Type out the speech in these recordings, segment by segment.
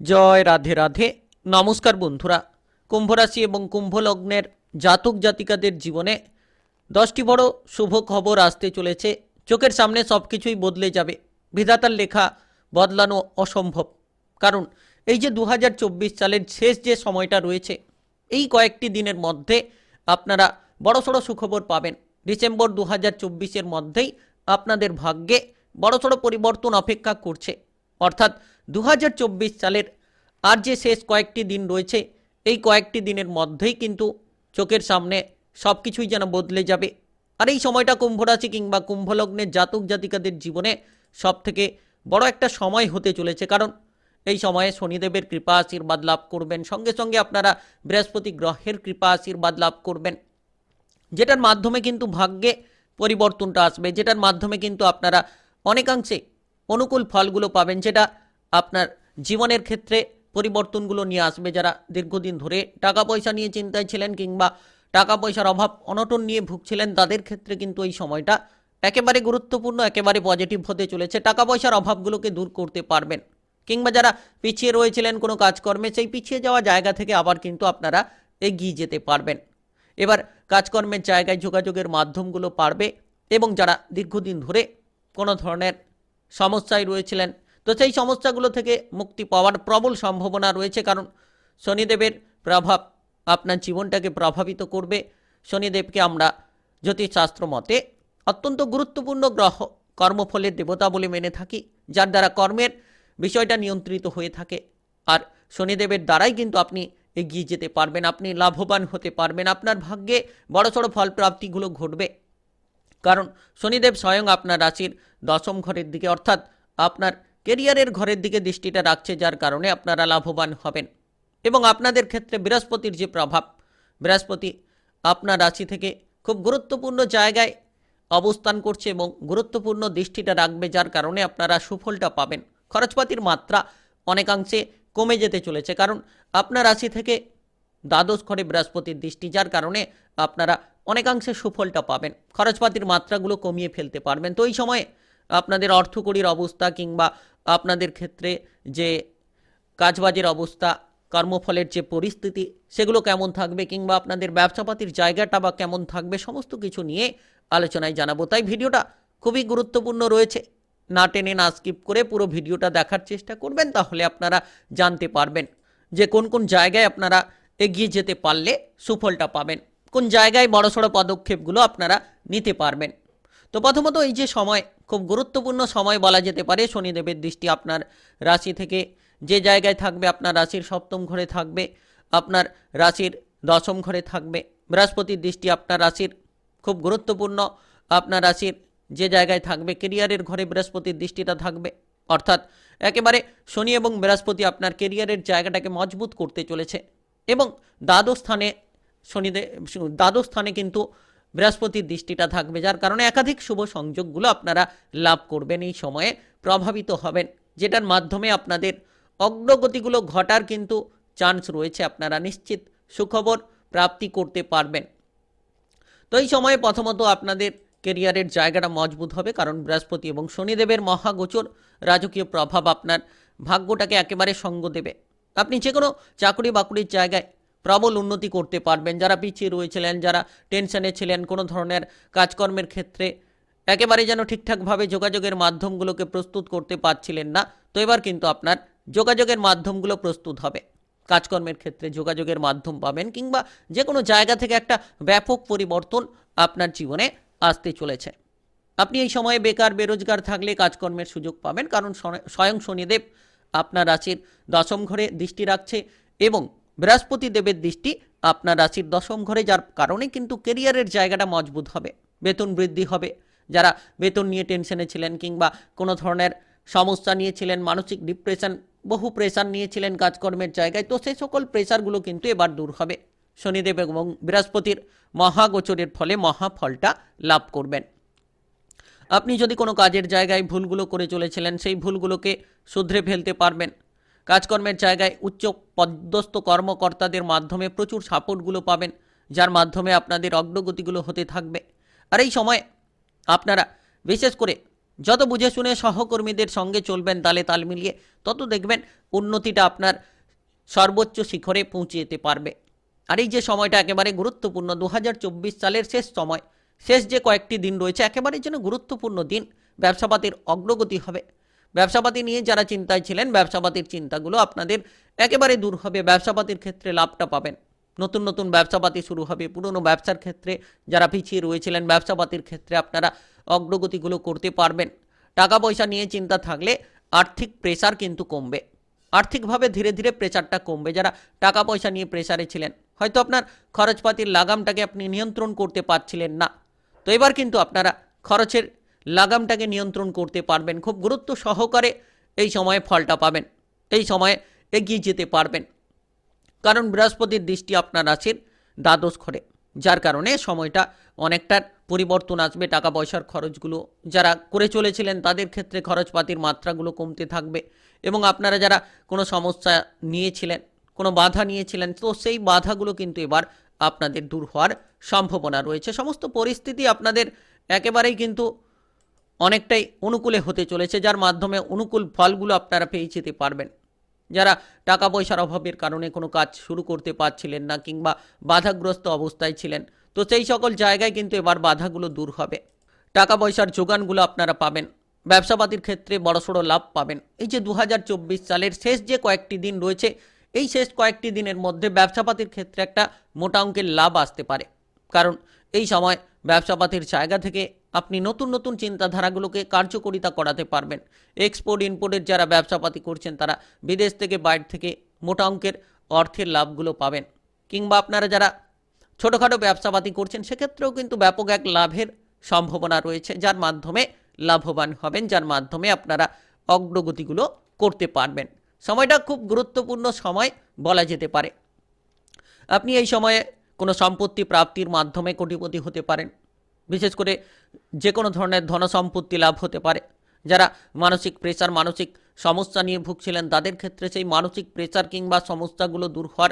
জয় রাধে রাধে। নমস্কার বন্ধুরা। কুম্ভরাশি এবং কুম্ভ লগ্নের জাতক জাতিকাদের জীবনে দশটি বড় শুভ খবর আসতে চলেছে। চোখের সামনে সব কিছুই বদলে যাবে। বিধাতার লেখা, বদলানো অসম্ভব। কারণ এই যে দু হাজার চব্বিশ সালের শেষ যে সময়টা রয়েছে, এই কয়েকটি দিনের মধ্যে আপনারা বড়সড় সুখবর পাবেন। ডিসেম্বর দু হাজার মধ্যেই আপনাদের ভাগ্যে বড়সড় পরিবর্তন অপেক্ষা করছে। অর্থাৎ দু হাজার চব্বিশ সালের আর যে শেষ কয়েকটি দিন রয়েছে, এই কয়েকটি দিনের মধ্যেই কিন্তু চোখের সামনে সব কিছুই যেন বদলে যাবে। আর এই সময়টা কুম্ভ রাশি কিংবা কুম্ভলগ্নের জাতক জাতিকাদের জীবনে সব থেকে বড় একটা সময় হতে চলেছে। কারণ এই সময়ে শনিদেবের কৃপা আশীর্বাদ লাভ করবেন, সঙ্গে সঙ্গে আপনারা বৃহস্পতি গ্রহের কৃপা আশীর্বাদ লাভ করবেন, যেটার মাধ্যমে কিন্তু ভাগ্যে পরিবর্তনটা আসবে, যেটার মাধ্যমে কিন্তু আপনারা অনেকাংশে অনুকূল ফলগুলো পাবেন, যেটা আপনার জীবনের ক্ষেত্রে পরিবর্তনগুলো নিয়ে আসবে। যারা দীর্ঘদিন ধরে টাকা পয়সা নিয়ে চিন্তায় ছিলেন কিংবা টাকা পয়সার অভাব, অনটন নিয়ে ভুগছিলেন, তাদের ক্ষেত্রে কিন্তু এই সময়টা একেবারে গুরুত্বপূর্ণ, একেবারে পজিটিভ হতে চলেছে। টাকা পয়সার অভাবগুলোকে দূর করতে পারবেন। কিংবা যারা পিছিয়ে রয়েছিলেন কোনো কাজকর্মে, সেই পিছিয়ে যাওয়া জায়গা থেকে আবার কিন্তু আপনারা এগিয়ে যেতে পারবেন। এবার কাজকর্মের জায়গায় যোগাযোগের মাধ্যমগুলো পারবে এবং যারা দীর্ঘদিন ধরে কোনো ধরনের সমস্যায় রয়েছিলেন। তো সেই সমস্যাগুলো থেকে মুক্তি পাওয়ার প্রবল সম্ভাবনা রয়েছে, কারণ শনিদেবের প্রভাব আপনার জীবনটাকে প্রভাবিত করবে। শনিদেবকে আমরা জ্যোতিষশাস্ত্র মতে অত্যন্ত গুরুত্বপূর্ণ গ্রহ কর্মফলের দেবতা বলে মেনে থাকি, যার দ্বারা কর্মের বিষয়টা নিয়ন্ত্রিত হয়ে থাকে। আর শনিদেবের দ্বারাই কিন্তু আপনি এগিয়ে যেতে পারবেন, আপনি লাভবান হতে পারবেন, আপনার ভাগ্যে বড়সড় ফল প্রাপ্তিগুলো ঘটবে। কারণ শনিদেব স্বয়ং আপনার রাশির দশম ঘরের দিকে, অর্থাৎ আপনার কেরিয়ারের ঘরের দিকে দৃষ্টিটা রাখছে, যার কারণে আপনারা লাভবান হবেন। এবং আপনাদের ক্ষেত্রে বৃহস্পতির যে প্রভাব, বৃহস্পতি আপনার রাশি থেকে খুব গুরুত্বপূর্ণ জায়গায় অবস্থান করছে এবং গুরুত্বপূর্ণ দৃষ্টিটা রাখবে, যার কারণে আপনারা সুফলটা পাবেন। খরচপাতির মাত্রা অনেকাংশে কমে যেতে চলেছে, কারণ আপনার রাশি থেকে দ্বাদশ ঘরে বৃহস্পতির দৃষ্টি, যার কারণে আপনারা অনেকাংশে সুফলটা পাবেন। খরচপাতির মাত্রাগুলো কমিয়ে ফেলতে পারবেন। তো এই সময়ে আপনাদের অর্থকরীর অবস্থা কিংবা আপনাদের ক্ষেত্রে যে কাজবাজের অবস্থা, কর্মফলের যে পরিস্থিতি, সেগুলো কেমন থাকবে কিংবা আপনাদের ব্যবসাপাতির জায়গাটা বা কেমন থাকবে, সমস্ত কিছু নিয়ে আলোচনায় জানাব। তাই ভিডিওটা খুবই গুরুত্বপূর্ণ রয়েছে। না টেনে, না স্কিপ করে পুরো ভিডিওটা দেখার চেষ্টা করবেন, তাহলে আপনারা জানতে পারবেন যে কোন কোন জায়গায় আপনারা এগিয়ে যেতে পারলে সুফলটা পাবেন। কোন জায়গায় বড়সড় পদক্ষেপগুলো আপনারা নিতে পারবেন। তো প্রথমত এই যে সময়, খুব গুরুত্বপূর্ণ সময় বলা যেতে পারে, শনিদেবের দৃষ্টি আপনার রাশি থেকে। যে জায়গায় থাকবে, আপনার রাশির সপ্তম ঘরে থাকবে, আপনার রাশির দশম ঘরে থাকবে। বৃহস্পতির দৃষ্টি আপনার রাশির, খুব গুরুত্বপূর্ণ। আপনার রাশির যে জায়গায় থাকবে, কেরিয়ারের ঘরে বৃহস্পতির দৃষ্টিটা থাকবে। অর্থাৎ একেবারে শনি এবং বৃহস্পতি আপনার কেরিয়ারের জায়গাটাকে মজবুত করতে চলেছে। এবং দ্বাদশ স্থানে শনিদেব দ্বাদশ কিন্তু বৃহস্পতির দৃষ্টিটা থাকবে, যার কারণে একাধিক শুভ সংযোগগুলো আপনারা লাভ করবেন এই সময়ে, প্রভাবিত হবেন, যেটার মাধ্যমে আপনাদের অগ্রগতিগুলো ঘটার কিন্তু চান্স রয়েছে, আপনারা নিশ্চিত সুখবর প্রাপ্তি করতে পারবেন। তো এই সময়ে প্রথমত আপনাদের কেরিয়ারের জায়গাটা মজবুত হবে, কারণ বৃহস্পতি এবং শনিদেবের মহাগোচর রাজকীয় প্রভাব আপনার ভাগ্যটাকে একেবারে সঙ্গ দেবে। আপনি যে কোনো চাকরি বাকরির জায়গায় প্রবল উন্নতি করতে পারবেন। যারা পিছিয়ে রয়েছিলেন, যারা টেনশনে ছিলেন, কোনো ধরনের কাজকর্মের ক্ষেত্রে একেবারে যেন ঠিকঠাকভাবে যোগাযোগের মাধ্যমগুলোকে প্রস্তুত করতে পারছিলেন না, তো এবার কিন্তু আপনার যোগাযোগের মাধ্যমগুলো প্রস্তুত হবে। কাজকর্মের ক্ষেত্রে যোগাযোগের মাধ্যম পাবেন কিংবা যে কোনো জায়গা থেকে একটা ব্যাপক পরিবর্তন আপনার জীবনে আসতে চলেছে। আপনি এই সময়ে বেকার, বেরোজগার থাকলে কাজকর্মের সুযোগ পাবেন, কারণ স্বয়ং- শনিদেব আপনার রাশির দশম ঘরে দৃষ্টি রাখছে এবং বৃহস্পতি দেবের দৃষ্টি আপনার রাশির দশম ঘরে, যার কারণে কিন্তু কেরিয়ারের জায়গাটা মজবুত হবে, বেতন বৃদ্ধি হবে। যারা বেতন নিয়ে টেনশনে ছিলেন কিংবা কোনো ধরনের সমস্যা নিয়েছিলেন, মানসিক ডিপ্রেশন বহু প্রেশার নিয়েছিলেন কাজকর্মের জায়গায়, তো সেই সকল প্রেশারগুলো কিন্তু এবার দূর হবে। শনিদেব এবং বৃহস্পতির মহাগোচরের ফলে মহাফলটা লাভ করবেন। আপনি যদি কোনো কাজের জায়গায় ভুলগুলো করে চলেছিলেন, সেই ভুলগুলোকে শুধরে ফেলতে পারবেন। কাজকর্মের জায়গায় উচ্চ পদস্থ কর্মকর্তাদের মাধ্যমে প্রচুর সাপোর্টগুলো পাবেন, যার মাধ্যমে আপনাদের অগ্রগতিগুলো হতে থাকবে। আর এই সময় আপনারা, বিশেষ করে যত বুঝে শুনে সহকর্মীদের সঙ্গে চলবেন তালে তাল মিলিয়ে, তত দেখবেন উন্নতিটা আপনার সর্বোচ্চ শিখরে পৌঁছে যেতে পারবে। আর এই যে সময়টা একেবারে গুরুত্বপূর্ণ, দু হাজার চব্বিশ সালের শেষ সময় শেষ যে কয়েকটি দিন রয়েছে একেবারে যেন গুরুত্বপূর্ণ দিন, ব্যবসাপাতির অগ্রগতি হবে। ব্যবসাপাতি নিয়ে যারা চিন্তায় ছিলেন, ব্যবসাপাতির চিন্তাগুলো আপনাদের একেবারে দূর হবে, ব্যবসাপাতির ক্ষেত্রে লাভটা পাবেন। নতুন নতুন ব্যবসাপাতি শুরু হবে, পুরনো ব্যবসার ক্ষেত্রে যারা পিছিয়ে রয়েছিলেন, ব্যবসাপাতির ক্ষেত্রে আপনারা অগ্রগতিগুলো করতে পারবেন। টাকা পয়সা নিয়ে চিন্তা থাকলে আর্থিক প্রেসার কিন্তু কমবে। আর্থিকভাবে ধীরে ধীরে প্রেসারটা কমবে। যারা টাকা পয়সা নিয়ে প্রেসারে ছিলেন, হয়তো আপনার খরচপাতির লাগামটাকে আপনি নিয়ন্ত্রণ করতে পারছিলেন না। তো এবার কিন্তু আপনারা খরচের লাগামটাকে নিয়ন্ত্রণ করতে পারবেন। খুব গুরুত্ব সহকারে এই সময়ে ফলটা পাবেন, এই সময়ে এগিয়ে যেতে পারবেন। কারণ বৃহস্পতির দৃষ্টি আপনার রাশির দ্বাদশ ঘরে, যার কারণে সময়টা অনেকটার পরিবর্তন আসবে টাকা পয়সার খরচগুলো যারা করে চলেছিলেন তাদের ক্ষেত্রে খরচপাতির মাত্রাগুলো কমতে থাকবে এবং আপনারা যারা কোনো সমস্যা নিয়েছিলেন, কোনো বাধা নিয়েছিলেন, তো সেই বাধাগুলো কিন্তু এবার আপনাদের দূর হওয়ার সম্ভাবনা রয়েছে। সমস্ত পরিস্থিতি আপনাদের একেবারেই কিন্তু অনেকটাই অনুকূলে হতে চলেছে, যার মাধ্যমে অনুকূল ফলগুলো আপনারা পেয়ে যেতে পারবেন। যারা টাকা পয়সার অভাবের কারণে কোনো কাজ শুরু করতে পারছিলেন না কিংবা বাধাগ্রস্ত অবস্থায় ছিলেন, তো সেই সকল জায়গায় কিন্তু এবার বাধাগুলো দূর হবে। টাকা পয়সার যোগানগুলো আপনারা পাবেন, ব্যবসাপাতির ক্ষেত্রে বড়সড় লাভ পাবেন। এই যে দু হাজার চব্বিশ সালের শেষ যে কয়েকটি দিন রয়েছে এই শেষ কয়েকটি দিনের মধ্যে ব্যবসাপাতির ক্ষেত্রে একটা মোটা অঙ্কের লাভ আসতে পারে। কারণ এই সময় ব্যবসাপাতির জায়গা থেকে আপনি নতুন নতুন চিন্তাধারাগুলোকে কার্যকরিতা করাতে পারবেন। এক্সপোর্ট ইম্পোর্টের যারা ব্যবসাপাতি করছেন, তারা বিদেশ থেকে, বাইরে থেকে মোটা অঙ্কের অর্থের লাভগুলো পাবেন। কিংবা আপনারা যারা ছোটোখাটো ব্যবসাপাতি করছেন, সেক্ষেত্রেও কিন্তু ব্যাপক এক লাভের সম্ভাবনা রয়েছে, যার মাধ্যমে লাভবান হবেন, যার মাধ্যমে আপনারা অগ্রগতিগুলো করতে পারবেন। সময়টা খুব গুরুত্বপূর্ণ সময় বলা যেতে পারে। আপনি এই সময়ে কোনো সম্পত্তি প্রাপ্তির মাধ্যমে কোটিপতি হতে পারেন। বিশেষ করে যে কোনো ধরনের ধন সম্পত্তি লাভ হতে পারে। যারা মানসিক প্রেসার মানসিক সমস্যা নিয়ে ভুগছিলেন, তাদের ক্ষেত্রে সেই মানসিক প্রেসার কিংবা সমস্যাগুলো দূর হওয়ার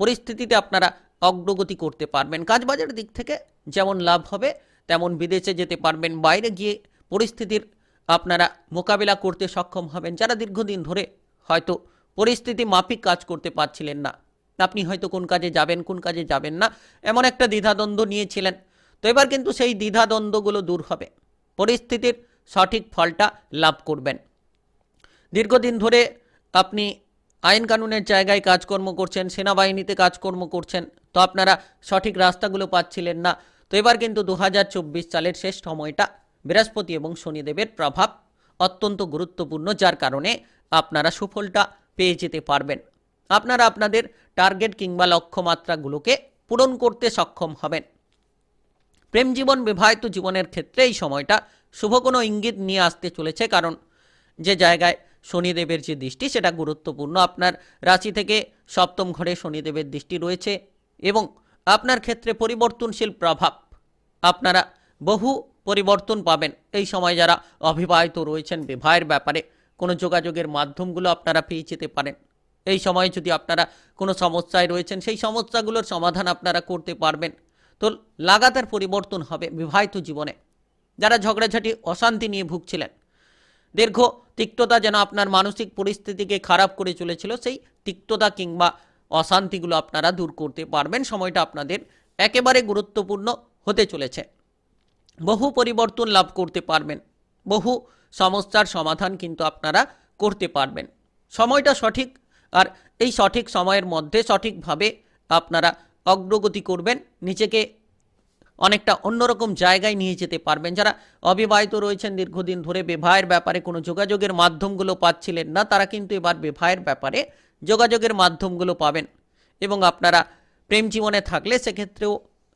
পরিস্থিতিতে আপনারা অগ্রগতি করতে পারবেন। কাজবাজের দিক থেকে যেমন লাভ হবে, তেমন বিদেশে যেতে পারবেন। বাইরে গিয়ে পরিস্থিতির আপনারা মোকাবিলা করতে সক্ষম হবেন। যারা দীর্ঘদিন ধরে হয়তো পরিস্থিতি মাফিক কাজ করতে পারছিলেন না। আপনি হয়তো কোন কাজে যাবেন, কোন কাজে যাবেন না, এমন একটা দ্বিধাদ্বন্দ্ব নিয়েছিলেন। তো এবার কিন্তু সেই দ্বিধাদ্বন্দ্বগুলো দূর হবে। পরিস্থিতির সঠিক ফলটা লাভ করবেন। দীর্ঘদিন ধরে আপনি আইন কানুনের জায়গায় কাজকর্ম করছেন, সেনাবাহিনীতে কাজকর্ম করছেন, তো আপনারা সঠিক রাস্তাগুলো পাচ্ছিলেন না। তো এবার কিন্তু দু হাজার চব্বিশ সালের শেষ সময়টা বৃহস্পতি এবং শনিদেবের প্রভাব অত্যন্ত গুরুত্বপূর্ণ, যার কারণে আপনারা সুফলটা পেয়ে যেতে পারবেন। আপনারা আপনাদের টার্গেট কিংবা লক্ষ্যমাত্রাগুলোকে পূরণ করতে সক্ষম হবেন। প্রেম জীবন বিবাহিত জীবনের ক্ষেত্রে এই সময়টা শুভ কোনো ইঙ্গিত নিয়ে আসতে চলেছে, কারণ যে জায়গায় শনিদেবের যে দৃষ্টি, সেটা গুরুত্বপূর্ণ। আপনার রাশি থেকে সপ্তম ঘরে শনিদেবের দৃষ্টি রয়েছে এবং আপনার ক্ষেত্রে পরিবর্তনশীল প্রভাব। আপনারা বহু পরিবর্তন পাবেন। এই সময় যারা অবিবাহিত রয়েছেন বিবাহের ব্যাপারে কোনো যোগাযোগের মাধ্যমগুলো আপনারা পেয়ে যেতে পারেন। এই সময় যদি আপনারা কোনো সমস্যায় রয়েছেন, সেই সমস্যাগুলোর সমাধান আপনারা করতে পারবেন। তো লাগাতার পরিবর্তন হবে বিবাহিত জীবনে। যারা ঝগড়াঝাটি, অশান্তি নিয়ে ভুগছিলেন, দীর্ঘ তিক্ততা যেন আপনার মানসিক পরিস্থিতিকে খারাপ করে চলেছিল, সেই তিক্ততা কিংবা অশান্তিগুলো আপনারা দূর করতে পারবেন। সময়টা আপনাদের একেবারে গুরুত্বপূর্ণ হতে চলেছে। বহু পরিবর্তন লাভ করতে পারবেন। বহু সমস্যার সমাধান কিন্তু আপনারা করতে পারবেন। সময়টা সঠিক, আর এই সঠিক সময়ের মধ্যে সঠিকভাবে আপনারা অগ্রগতি করবেন, নিজেকে অনেকটা অন্যরকম জায়গায় নিয়ে যেতে পারবেন। যারা অবিবাহিত রয়েছেন, দীর্ঘদিন ধরে বিবাহের ব্যাপারে কোনো যোগাযোগের মাধ্যমগুলো পাচ্ছিলেন না, তারা কিন্তু এবার বিবাহের ব্যাপারে যোগাযোগের মাধ্যমগুলো পাবেন। এবং আপনারা প্রেম জীবনে থাকলে সেক্ষেত্রেও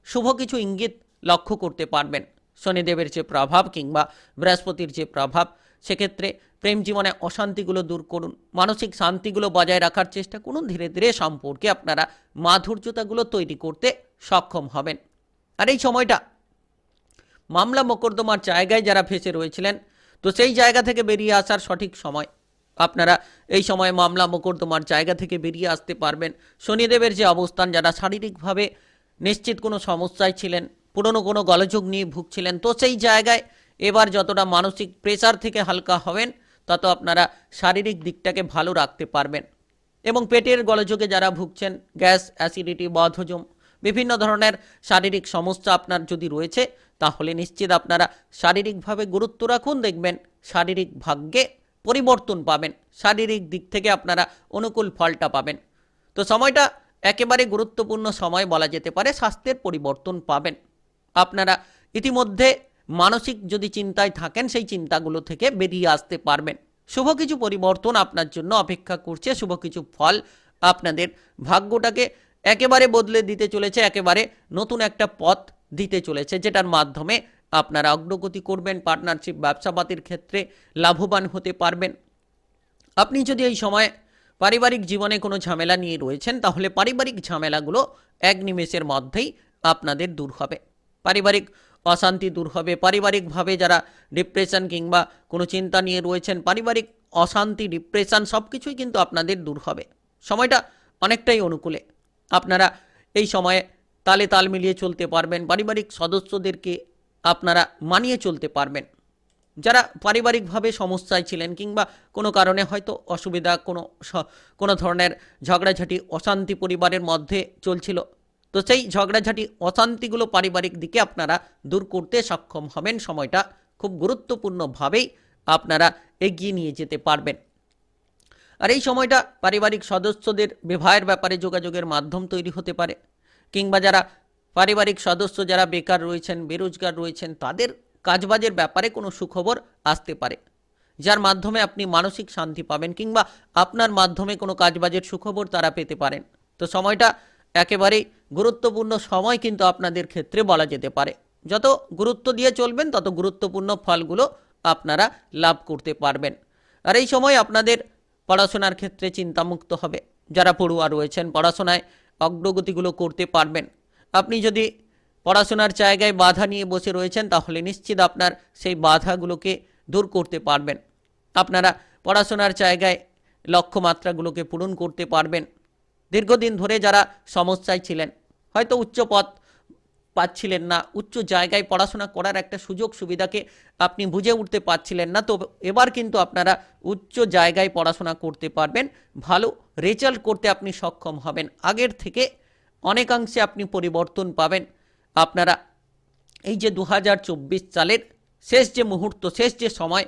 শুভ কিছু ইঙ্গিত লক্ষ্য করতে পারবেন। শনিদেবের যে প্রভাব কিংবা বৃহস্পতির যে প্রভাব, সেক্ষেত্রে প্রেম জীবনে অশান্তিগুলো দূর করুন, মানসিক শান্তিগুলো বজায় রাখার চেষ্টা করুন, ধীরে ধীরে সম্পর্কে আপনারা মাধুর্যতাগুলো তৈরি করতে সক্ষম হবেন। আর এই সময়টা মামলা মোকদ্দমার জায়গায় যারা ফেসে রয়েছিলেন, তো সেই জায়গা থেকে বেরিয়ে আসার সঠিক সময়। আপনারা এই সময় মামলা মোকদ্দমার জায়গা থেকে বেরিয়ে আসতে পারবেন। শনিদেবের যে অবস্থান, যারা শারীরিকভাবে নিশ্চিত কোনো সমস্যায় ছিলেন পুরনো কোনো গলযোগ নিয়ে ভুগছিলেন। তো সেই জায়গায় এবার যতটা মানসিক প্রেসার থেকে হালকা হবেন, তত আপনারা শারীরিক দিকটাকে ভালো রাখতে পারবেন। এবং পেটের গলযোগে যারা ভুগছেন, গ্যাস, অ্যাসিডিটি, বদহজম, বিভিন্ন ধরনের শারীরিক সমস্যা আপনার যদি রয়েছে, তাহলে নিশ্চিত আপনারা শারীরিকভাবে গুরুত্ব রাখুন, দেখবেন শারীরিক ভাগ্যে পরিবর্তন পাবেন। শারীরিক দিক থেকে আপনারা অনুকূল ফলটা পাবেন। তো সময়টা একেবারে গুরুত্বপূর্ণ সময় বলা যেতে পারে, স্বাস্থ্যের পরিবর্তন পাবেন। আপনারা ইতিমধ্যে মানসিক যদি চিন্তায় থাকেন, সেই চিন্তাগুলো থেকে বেরিয়ে আসতে পারবেন। শুভ কিছু পরিবর্তন আপনার জন্য অপেক্ষা করছে, শুভ কিছু ফল আপনাদের ভাগ্যটাকে একেবারে বদলে দিতে চলেছে, একেবারে নতুন একটা পথ দিতে চলেছে, যেটার মাধ্যমে আপনারা অগ্রগতি করবেন পার্টনারশিপ ব্যবসাপাতির ক্ষেত্রে লাভবান হতে পারবেন। আপনি যদি এই সময় পারিবারিক জীবনে কোনো ঝামেলা নিয়ে রয়েছেন, তাহলে পারিবারিক ঝামেলাগুলো এক নিমেষের মধ্যেই আপনাদের দূর হবে। পারিবারিক অশান্তি দূর হবে। পারিবারিকভাবে যারা ডিপ্রেশন কিংবা কোনো চিন্তা নিয়ে রয়েছেন, পারিবারিক অশান্তি ডিপ্রেশন সব কিছুই কিন্তু আপনাদের দূর হবে। সময়টা অনেকটাই অনুকূলে। আপনারা এই সময়ে তালে তাল মিলিয়ে চলতে পারবেন, পারিবারিক সদস্যদেরকে আপনারা মানিয়ে চলতে পারবেন। যারা পারিবারিকভাবে সমস্যায় ছিলেন কিংবা কোনো কারণে হয়তো অসুবিধা, কোনো কোনো ধরনের ঝগড়াঝাটি, অশান্তি পরিবারের মধ্যে চলছিল তো সেই ঝগড়াঝাটি অশান্তিগুলো পারিবারিক দিকে আপনারা দূর করতে সক্ষম হবেন। সময়টা খুব গুরুত্বপূর্ণভাবেই আপনারা এগিয়ে নিয়ে যেতে পারবেন। আর এই সময়টা পারিবারিক সদস্যদের বিবাহের ব্যাপারে যোগাযোগের মাধ্যম তৈরি হতে পারে, কিংবা যারা পারিবারিক সদস্য যারা বেকার রয়েছেন, বেরোজগার রয়েছেন, তাদের কাজবাজের ব্যাপারে কোনো সুখবর আসতে পারে, যার মাধ্যমে আপনি মানসিক শান্তি পাবেন, কিংবা আপনার মাধ্যমে কোনো কাজবাজের সুখবর তারা পেতে পারেন। তো সময়টা একেবারেই গুরুত্বপূর্ণ সময় কিন্তু আপনাদের ক্ষেত্রে বলা যেতে পারে। যত গুরুত্ব দিয়ে চলবেন, তত গুরুত্বপূর্ণ ফলগুলো আপনারা লাভ করতে পারবেন। আর এই সময় আপনাদের পড়াশোনার ক্ষেত্রে চিন্তামুক্ত হবে। যারা পড়ুয়া রয়েছেন, পড়াশোনায় অগ্রগতিগুলো করতে পারবেন। আপনি যদি পড়াশোনার জায়গায় বাধা নিয়ে বসে রয়েছেন, তাহলে নিশ্চিত আপনার সেই বাধাগুলোকে দূর করতে পারবেন। আপনারা পড়াশোনার জায়গায় লক্ষ্যমাত্রাগুলোকে পূরণ করতে পারবেন। দীর্ঘদিন ধরে যারা সমস্যায় ছিলেন, হয়তো উচ্চ পদ পাচ্ছিলেন না, উচ্চ জায়গায় পড়াশোনা করার একটা সুযোগ সুবিধাকে আপনি বুঝে উঠতে পারছিলেন না, তো এবার কিন্তু আপনারা উচ্চ জায়গায় পড়াশোনা করতে পারবেন, ভালো রেজাল্ট করতে আপনি সক্ষম হবেন। আগের থেকে অনেকাংশে আপনি পরিবর্তন পাবেন। আপনারা এই যে দু হাজার চব্বিশ সালের শেষ যে মুহূর্ত, শেষ যে সময়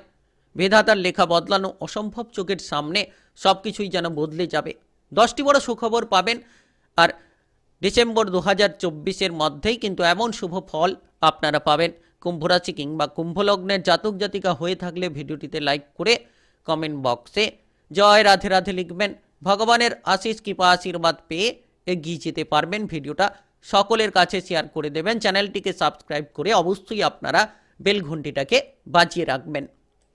বেধাতার লেখা বদলানো অসম্ভব চোখের সামনে সব কিছুই যেন বদলে যাবে। দশটি বড় সুখবর পাবেন। আর ডিসেম্বর দু হাজার চব্বিশের মধ্যেই কিন্তু এমন শুভ ফল আপনারা পাবেন। কুম্ভরাশি কিংবা কুম্ভলগ্নের জাতক জাতিকা হয়ে থাকলে ভিডিওটিতে লাইক করে কমেন্ট বক্সে জয় রাধে রাধে লিখবেন। ভগবানের আশিস কৃপা, আশীর্বাদ পেয়ে এগিয়ে যেতে পারবেন ভিডিওটা। সকলের কাছে শেয়ার করে দেবেন। চ্যানেলটিকে সাবস্ক্রাইব করে অবশ্যই আপনারা বেল ঘন্টিটাকে বাজিয়ে রাখবেন।